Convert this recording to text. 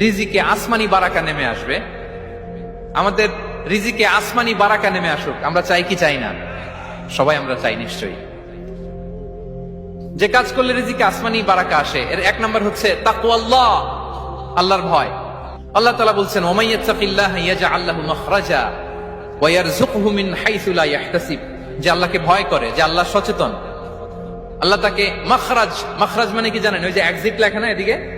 রিজিকে আসমানি বারাকা নেমে আসবে। আমাদের রিজিকে আসমানি বারাকা নেমে আসুক, আমরা চাই কি চাই না? সবাই আমরা চাই নিশ্চয়ই। যে কাজ করলে রিজিকে আসমানি বারাকা আসে, এর এক নম্বর হচ্ছে তাকওয়াল্লাহ আল্লাহর ভয়। আল্লাহ তালা বলছেন ওমাইয়াত্তাকিল্লাহ ইয়াজআল্লাহু মাখরাজা ওয়া ইয়ারযুকহু মিন ইয়াহতাসিব। যে আল্লাহকে ভয় করে, যে আল্লাহ সচেতন। আল্লাহ তাকে মাখরাজ মাখরাজ মানে কি জানেন? ওই যে এক্সিট লেখা না এদিকে?